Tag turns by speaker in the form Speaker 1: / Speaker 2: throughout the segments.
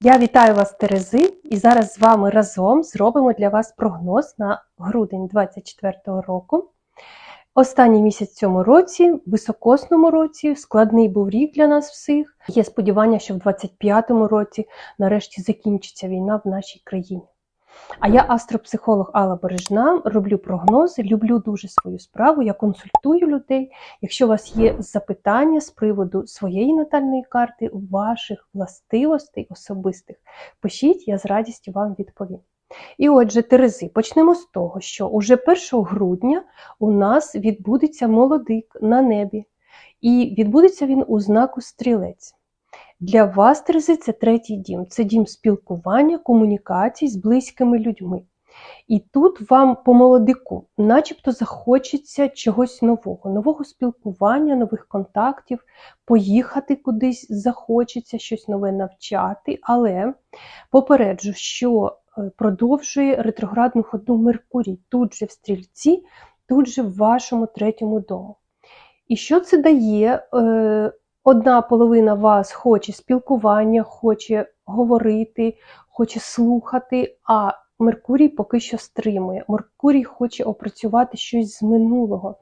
Speaker 1: Я вітаю вас, Терези, і зараз з вами разом зробимо для вас прогноз на грудень 2024 року. Останній місяць в цьому році, високосному році, складний був рік для нас всіх. Є сподівання, що в 2025 році нарешті закінчиться війна в нашій країні. А я астропсихолог Алла Бережна, роблю прогнози, люблю дуже свою справу, я консультую людей. Якщо у вас є запитання з приводу своєї натальної карти, ваших властивостей особистих, пишіть, я з радістю вам відповім. І отже, Терези, почнемо з того, що уже 1 грудня у нас відбудеться молодик на небі, і відбудеться він у знаку стрілець. Для вас, Терези, це третій дім. Це дім спілкування, комунікацій з близькими людьми. І тут вам по молодику, начебто, захочеться чогось нового, нового спілкування, нових контактів, поїхати кудись захочеться, щось нове навчати. Але попереджу, що е, продовжує ретроградну ходу Меркурій тут же в стрільці, тут же в вашому третьому дому. І що це дає? Одна половина вас хоче спілкування, хоче говорити, хоче слухати, а Меркурій поки що стримує. Меркурій хоче опрацювати щось з минулого.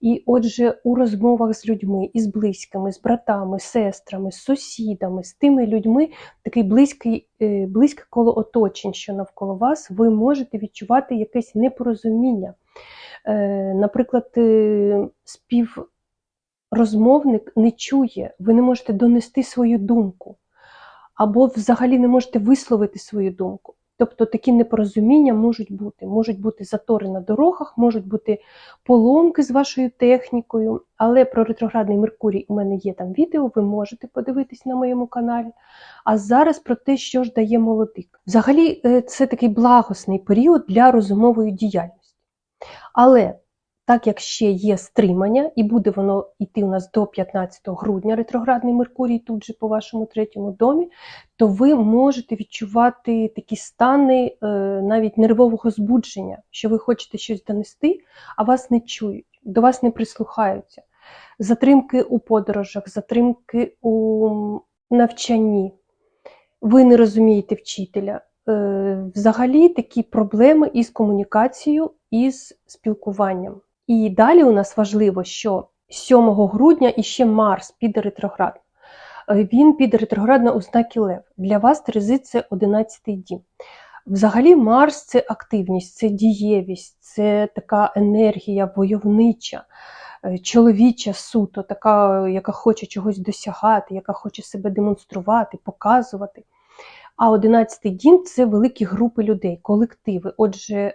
Speaker 1: І отже, у розмовах з людьми, із близькими, з братами, сестрами, з сусідами, з тими людьми, такий близький, е, близьке коло оточень, що навколо вас, ви можете відчувати якесь непорозуміння. Е, Наприклад, е, спів розмовник не чує, ви не можете донести свою думку, або взагалі не можете висловити свою думку. Тобто такі непорозуміння можуть бути. Можуть бути затори на дорогах, можуть бути поломки з вашою технікою, але про ретроградний Меркурій у мене є там відео, ви можете подивитись на моєму каналі. А зараз про те, що ж дає молодик. Взагалі, е, це такий благосний період для розумової діяльності. Але так як ще є стримання, і буде воно йти у нас до 15 грудня, ретроградний Меркурій, тут же по вашому третьому домі, то ви можете відчувати такі стани е, навіть нервового збудження, що ви хочете щось донести, а вас не чують, до вас не прислухаються. Затримки у подорожах, затримки у навчанні. Ви не розумієте вчителя. Е, Взагалі такі проблеми із комунікацією, із спілкуванням. І далі у нас важливо, що 7 грудня іще Марс піде ретроградно. Е, Він піде ретроградно у знакі Лев. Для вас Терези це 11-й дім. Взагалі, Марс це активність, це дієвість, це така енергія войовнича, е, чоловіча суто, така, яка хоче чогось досягати, яка хоче себе демонструвати, показувати. А 11-й дім це великі групи людей, колективи. Отже,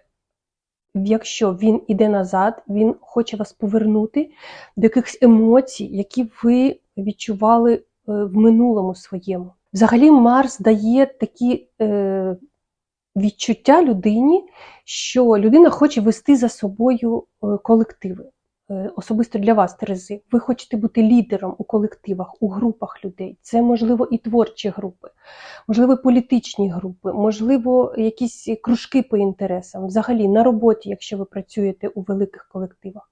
Speaker 1: якщо він іде назад, він хоче вас повернути до якихось емоцій, які ви відчували е, в минулому своєму. Взагалі, Марс дає такі е, відчуття людині, що людина хоче вести за собою е, колективи. Е, Особисто для вас, Терези, ви хочете бути лідером у колективах, у групах людей. Це можливо і творчі групи, можливо, політичні групи, можливо, якісь кружки по інтересам, взагалі на роботі, якщо ви працюєте у великих колективах.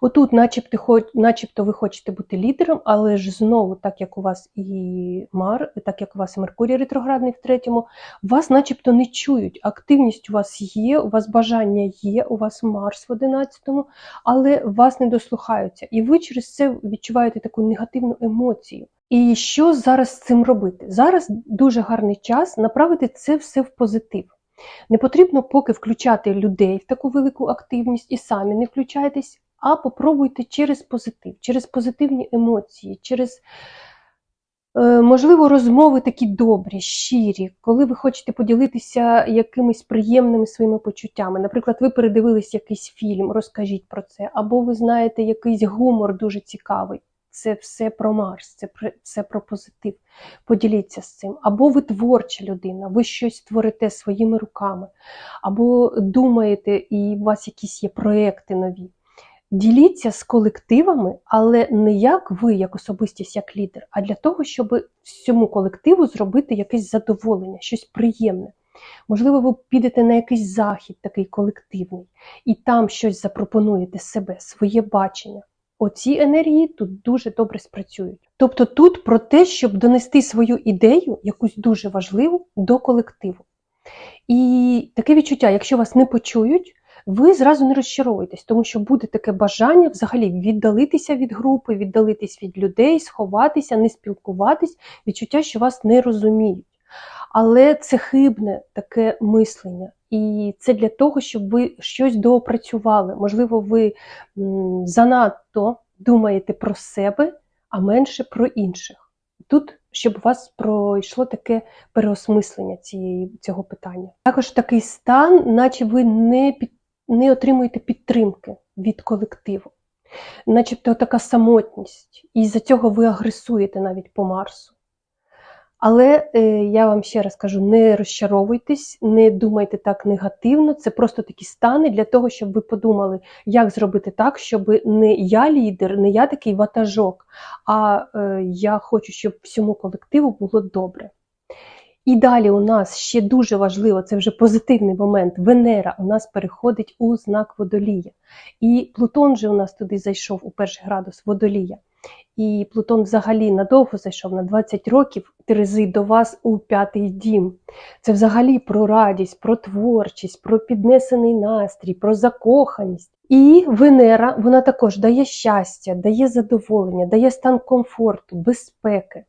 Speaker 1: Отут, начебто, начебто, ви хочете бути лідером, але ж знову, так як у вас і Мар, так як у вас і Меркурій ретроградний в третьому, вас начебто не чують. Активність у вас є, у вас бажання є, у вас Марс в 11-му, але вас не дослухаються. І ви через це відчуваєте таку негативну емоцію. І що зараз з цим робити? Зараз дуже гарний час направити це все в позитив. Не потрібно поки включати людей в таку велику активність і самі не включайтесь, а попробуйте через позитив, через позитивні емоції, через, е, можливо, розмови такі добрі, щирі, коли ви хочете поділитися якимись приємними своїми почуттями. Наприклад, ви передивились якийсь фільм, розкажіть про це, або ви знаєте якийсь гумор дуже цікавий. Це все про Марс, це це про позитив. Поділіться з цим. Або ви творча людина, ви щось творите своїми руками, або думаєте, і у вас якісь є проекти нові. Діліться з колективами, але не як ви, як особистість, як лідер, а для того, щоб всьому колективу зробити якесь задоволення, щось приємне. Можливо, ви підете на якийсь захід такий колективний, і там щось запропонуєте себе, своє бачення. оці енергії тут дуже добре спрацюють. Тобто тут про те, щоб донести свою ідею, якусь дуже важливу, до колективу. І таке відчуття, якщо вас не почують, ви зразу не розчаровуєтесь, тому що буде таке бажання взагалі віддалитися від групи, віддалитись від людей, сховатися, не спілкуватись, відчуття, що вас не розуміють. Але це хибне таке мислення. І це для того, щоб ви щось доопрацювали. Можливо, ви занадто думаєте про себе, а менше про інших. Тут, щоб у вас пройшло таке переосмислення цієї, цього питання. Також такий стан, наче ви не, під, не отримуєте підтримки від колективу, начебто така самотність, і за цього ви агресуєте навіть по Марсу. Але е, я вам ще раз кажу: не розчаровуйтесь, не думайте так негативно. Це просто такі стани для того, щоб ви подумали, як зробити так, щоб не я лідер, не я такий ватажок, а е, я хочу, щоб всьому колективу було добре. І далі у нас ще дуже важливо, це вже позитивний момент. Венера у нас переходить у знак водолія. І Плутон же у нас туди зайшов у перший градус водолія. І Плутон взагалі надовго зайшов на 20 років Терези до вас у п'ятий дім. Це взагалі про радість, про творчість, про піднесений настрій, про закоханість. І Венера вона також дає щастя, дає задоволення, дає стан комфорту, безпеки.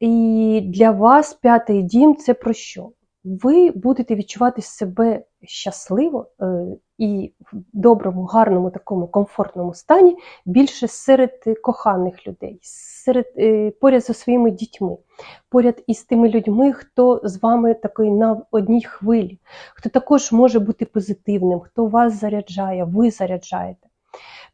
Speaker 1: І для вас п'ятий дім це про що? Ви будете відчувати себе щасливо е, і в доброму, гарному, такому комфортному стані більше серед коханих людей, серед е, поряд зі своїми дітьми, поряд із тими людьми, хто з вами такий на одній хвилі, хто також може бути позитивним, хто вас заряджає, ви заряджаєте.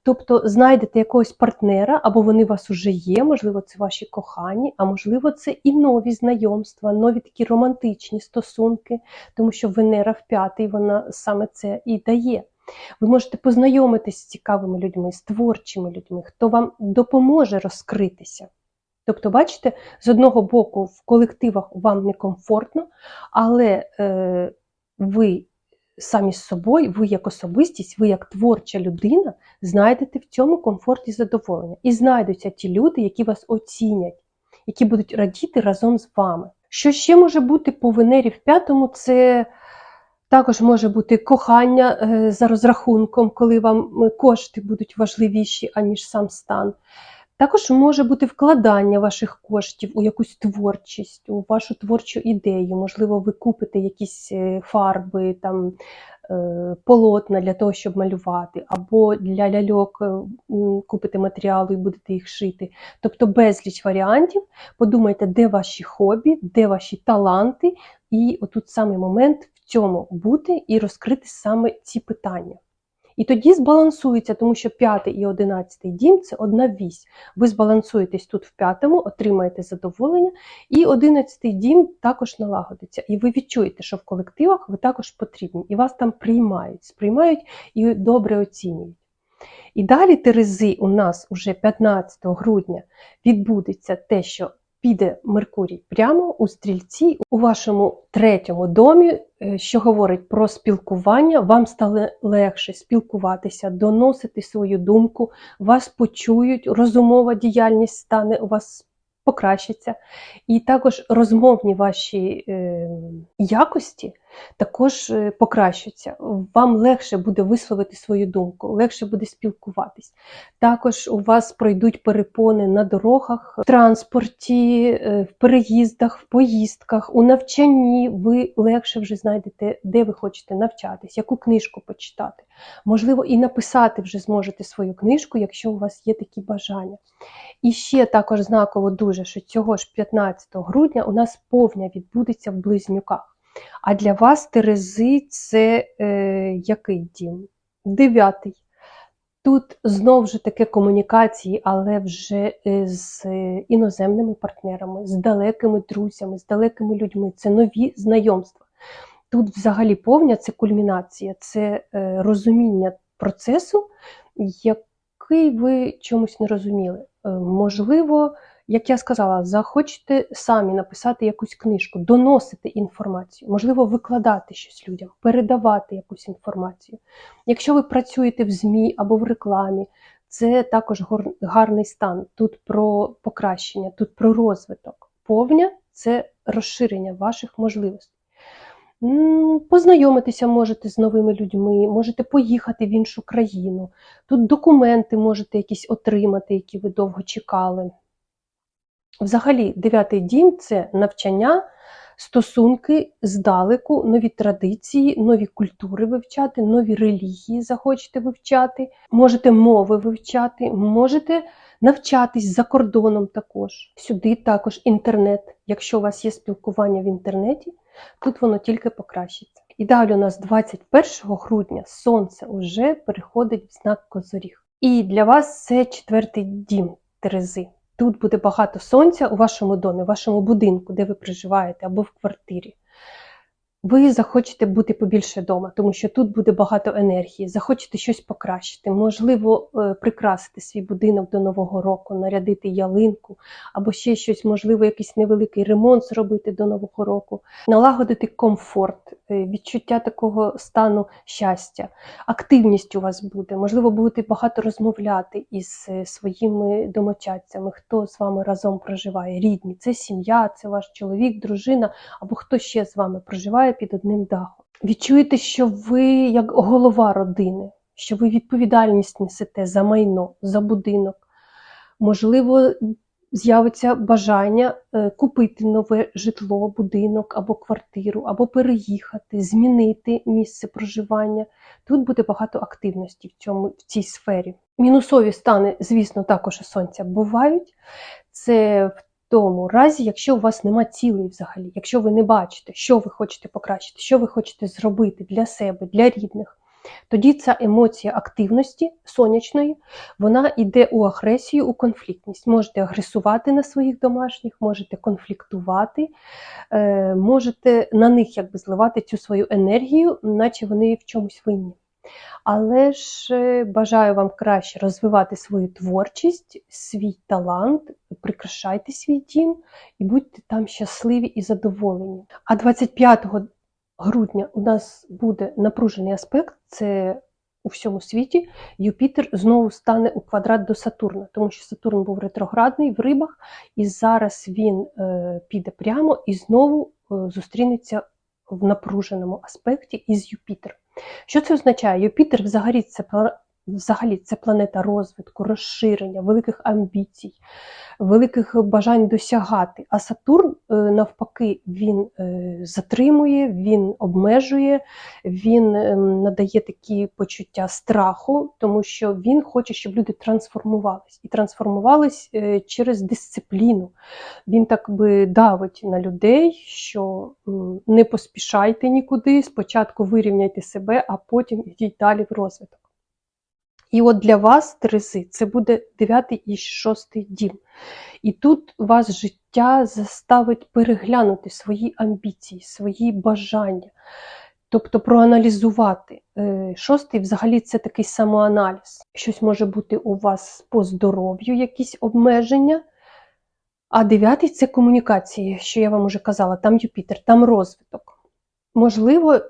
Speaker 1: Тобто знайдете якогось партнера, або вони у вас уже є, можливо, це ваші кохані, а можливо, це і нові знайомства, нові такі романтичні стосунки, тому що Венера в п'ятий вона саме це і дає. Ви можете познайомитись з цікавими людьми, з творчими людьми, хто вам допоможе розкритися. Тобто, бачите, з одного боку, в колективах вам некомфортно, але е, ви самі з собою, ви як особистість, ви як творча людина, знайдете в цьому комфорт і задоволення. І знайдуться ті люди, які вас оцінять, які будуть радіти разом з вами. Що ще може бути по Венері в п'ятому, це також може бути кохання е, за розрахунком, коли вам кошти будуть важливіші, аніж сам стан. Також може бути вкладання ваших коштів у якусь творчість, у вашу творчу ідею. Можливо, ви купите якісь е, фарби, там, е, полотна для того, щоб малювати, або для ляльок е, купите матеріали і будете їх шити. Тобто безліч варіантів. Подумайте, де ваші хобі, де ваші таланти, і отут саме момент в цьому бути і розкрити саме ці питання. І тоді збалансується, тому що п'ятий і одинадцятий дім це одна вісь. Ви збалансуєтесь тут в п'ятому, отримаєте задоволення, і одинадцятий дім також налагодиться. І ви відчуєте, що в колективах ви також потрібні, і вас там приймають, сприймають і добре оцінюють. І далі Терези у нас уже 15 грудня відбудеться те, що піде Меркурій прямо у стрільці у вашому третьому домі, е, що говорить про спілкування. Вам стало легше спілкуватися, доносити свою думку, вас почують, розумова діяльність стане у вас покращиться. І також розмовні ваші е, якості також е, покращаться. Вам легше буде висловити свою думку, легше буде спілкуватись. Також у вас пройдуть перепони на дорогах, в транспорті, е, в переїздах, в поїздках, у навчанні. Ви легше вже знайдете, де ви хочете навчатись, яку книжку почитати. Можливо, і написати вже зможете свою книжку, якщо у вас є такі бажання. І ще також знаково дуже, що цього ж 15 грудня у нас повня відбудеться в близнюках. А для вас Терези це е, який дім? Дев'ятий. Тут знову ж таке комунікації, але вже е, з іноземними партнерами, з далекими друзями, з далекими людьми. Це нові знайомства. Тут взагалі повня це кульмінація, це е, розуміння процесу, який ви чомусь не розуміли. Е, можливо, як я сказала, захочете самі написати якусь книжку, доносити інформацію, можливо, викладати щось людям, передавати якусь інформацію. Якщо ви працюєте в ЗМІ або в рекламі, це також гарний стан. Тут про покращення, тут про розвиток. Повня це розширення ваших можливостей. Познайомитися можете з новими людьми, можете поїхати в іншу країну. Тут документи можете якісь отримати, які ви довго чекали. Взагалі, дев'ятий дім це навчання, стосунки здалеку, нові традиції, нові культури вивчати, нові релігії захочете вивчати, можете мови вивчати, можете навчатись за кордоном також. Сюди також інтернет. Якщо у вас є спілкування в інтернеті, тут воно тільки покращиться. І далі у нас 21 грудня сонце вже переходить в знак Козоріг. І для вас це четвертий дім Терези. Тут буде багато сонця у вашому домі, у вашому будинку, де ви проживаєте, або в квартирі. Ви захочете бути побільше вдома, тому що тут буде багато енергії, захочете щось покращити, можливо, е, прикрасити свій будинок до Нового року, нарядити ялинку, або ще щось, можливо, якийсь невеликий ремонт зробити до Нового року, налагодити комфорт, е, відчуття такого стану щастя, активність у вас буде, можливо, будете багато розмовляти із е, своїми домочадцями, хто з вами разом проживає, рідні, це сім'я, це ваш чоловік, дружина, або хто ще з вами проживає під одним дахом. Відчуєте, що ви як голова родини, що ви відповідальність несете за майно, за будинок. Можливо, з'явиться бажання е, купити нове житло, будинок або квартиру, або переїхати, змінити місце проживання. Тут буде багато активності в, цьому, в цій сфері. Мінусові стани, звісно, також у сонця бувають. Це тому разі, якщо у вас нема цілей взагалі, якщо ви не бачите, що ви хочете покращити, що ви хочете зробити для себе, для рідних, тоді ця емоція активності сонячної, вона йде у агресію, у конфліктність. Можете агресувати на своїх домашніх, можете конфліктувати, е, можете на них якби зливати цю свою енергію, наче вони в чомусь винні. Але ж е, бажаю вам краще розвивати свою творчість, свій талант, прикрашайте свій дім і будьте там щасливі і задоволені. А 25 грудня у нас буде напружений аспект, це у всьому світі Юпітер знову стане у квадрат до Сатурна, тому що Сатурн був ретроградний в рибах, і зараз він е, піде прямо і знову е, зустрінеться в напруженому аспекті із Юпітером. Що це означає? Юпітер взагалі це взагалі це планета розвитку, розширення, великих амбіцій, великих бажань досягати. А Сатурн, е, навпаки, він е, затримує, він обмежує, він е, надає такі почуття страху, тому що він хоче, щоб люди трансформувались і трансформувались через дисципліну. Він так би давить на людей, що не поспішайте нікуди, спочатку вирівняйте себе, а потім йдіть далі в розвиток. І от для вас, Терези, це буде 9 і 6 дім. І тут вас життя заставить переглянути свої амбіції, свої бажання, тобто проаналізувати. Е, шостий взагалі це такий самоаналіз. Щось може бути у вас по здоров'ю, якісь обмеження. А дев'ятий це комунікації, що я вам уже казала, там Юпітер, там розвиток. Можливо,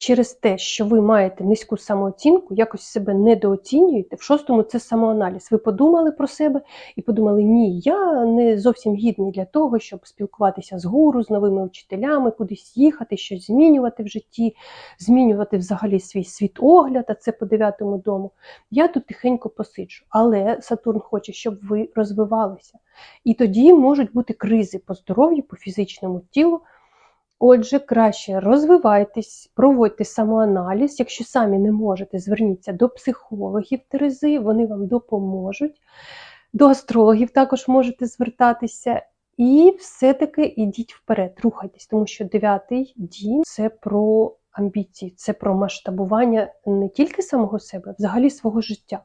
Speaker 1: через те, що ви маєте низьку самооцінку, якось себе недооцінюєте. В шостому це самоаналіз. Ви подумали про себе і подумали, ні, я не зовсім гідний для того, щоб спілкуватися з гуру, з новими учителями, кудись їхати, щось змінювати в житті, змінювати взагалі свій світогляд, а це по дев'ятому дому. Я тут тихенько посиджу. Але Сатурн хоче, щоб ви розвивалися. І тоді можуть бути кризи по здоров'ю, по фізичному тілу. Отже, краще розвивайтесь, проводьте самоаналіз. Якщо самі не можете, зверніться до психологів Терези, вони вам допоможуть. До астрологів також можете звертатися. І все-таки йдіть вперед, рухайтесь, тому що дев'ятий дім це про амбіції, це про масштабування не тільки самого себе, а взагалі свого життя.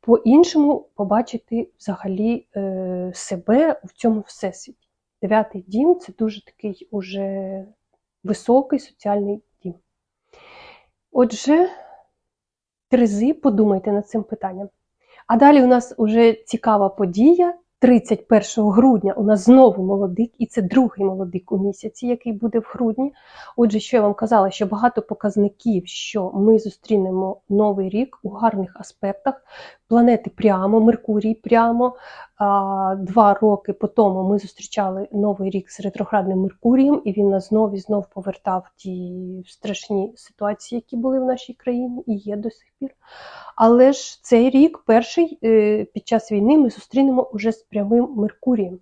Speaker 1: По-іншому побачити взагалі е, себе в цьому всесвіті. Дев'ятий дім це дуже такий уже високий соціальний дім. Отже, Терези, подумайте над цим питанням. А далі у нас вже цікава подія. 31 грудня у нас знову молодик, і це другий молодик у місяці, який буде в грудні. Отже, що я вам казала, що багато показників, що ми зустрінемо новий рік у гарних аспектах, планети прямо, Меркурій прямо. Два роки по тому ми зустрічали новий рік з ретроградним Меркурієм, і він нас знов і знов повертав ті страшні ситуації, які були в нашій країні, і є до сих пір. Але ж цей рік, перший е, під час війни, ми зустрінемо уже з прямим Меркурієм.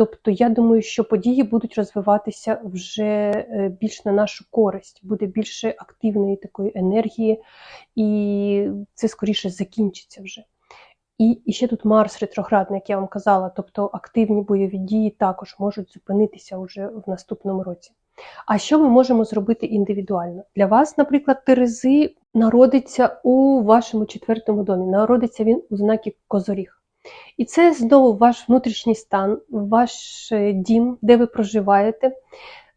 Speaker 1: Тобто, я думаю, що події будуть розвиватися вже е, більш на нашу користь, буде більше активної такої енергії, і це скоріше закінчиться вже. І, і ще тут Марс ретроградний, як я вам казала, тобто активні бойові дії також можуть зупинитися вже в наступному році. А що ми можемо зробити індивідуально? Для вас, наприклад, Терези народиться у вашому четвертому домі. Народиться він у знакі Козоріг. І це знову ваш внутрішній стан, ваш е, дім, де ви проживаєте.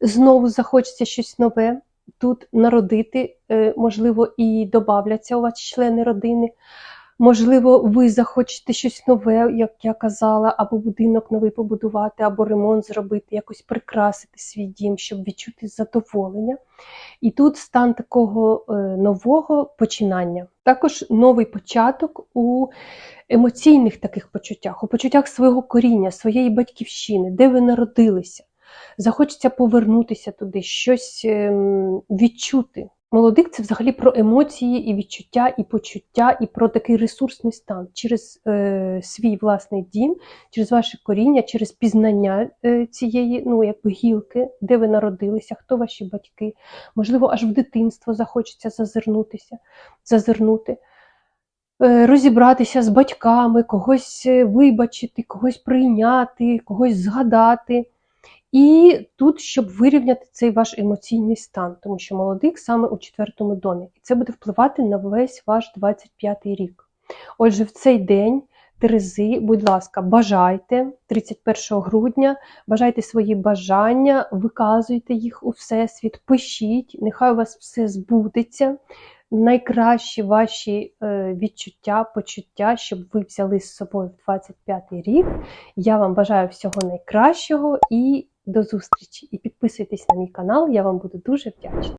Speaker 1: Знову захочеться щось нове тут народити, е, можливо, і додаться у вас члени родини. Можливо, ви захочете щось нове, як я казала, або будинок новий побудувати, або ремонт зробити, якось прикрасити свій дім, щоб відчути задоволення. І тут стан такого е, нового починання. Також новий початок у емоційних таких почуттях, у почуттях свого коріння, своєї батьківщини, де ви народилися. Захочеться повернутися туди, щось ем, відчути. Молодик це взагалі про емоції і відчуття, і почуття, і про такий ресурсний стан через е, свій власний дім, через ваше коріння, через пізнання е, цієї ну, якби гілки, де ви народилися, хто ваші батьки. Можливо, аж в дитинство захочеться зазирнутися, зазирнути. Е, Розібратися з батьками, когось е, вибачити, когось прийняти, когось згадати. І тут, щоб вирівняти цей ваш емоційний стан, тому що молодик саме у четвертому домі. І це буде впливати на весь ваш 25-й рік. Отже, в цей день, Терези, будь ласка, бажайте 31 грудня, бажайте свої бажання, виказуйте їх у Всесвіт, пишіть, нехай у вас все збудеться. Найкращі ваші е, відчуття, почуття, щоб ви взяли з собою в 25-й рік. Я вам бажаю всього найкращого і до зустрічі! І підписуйтесь на мій канал, я вам буду дуже вдячна.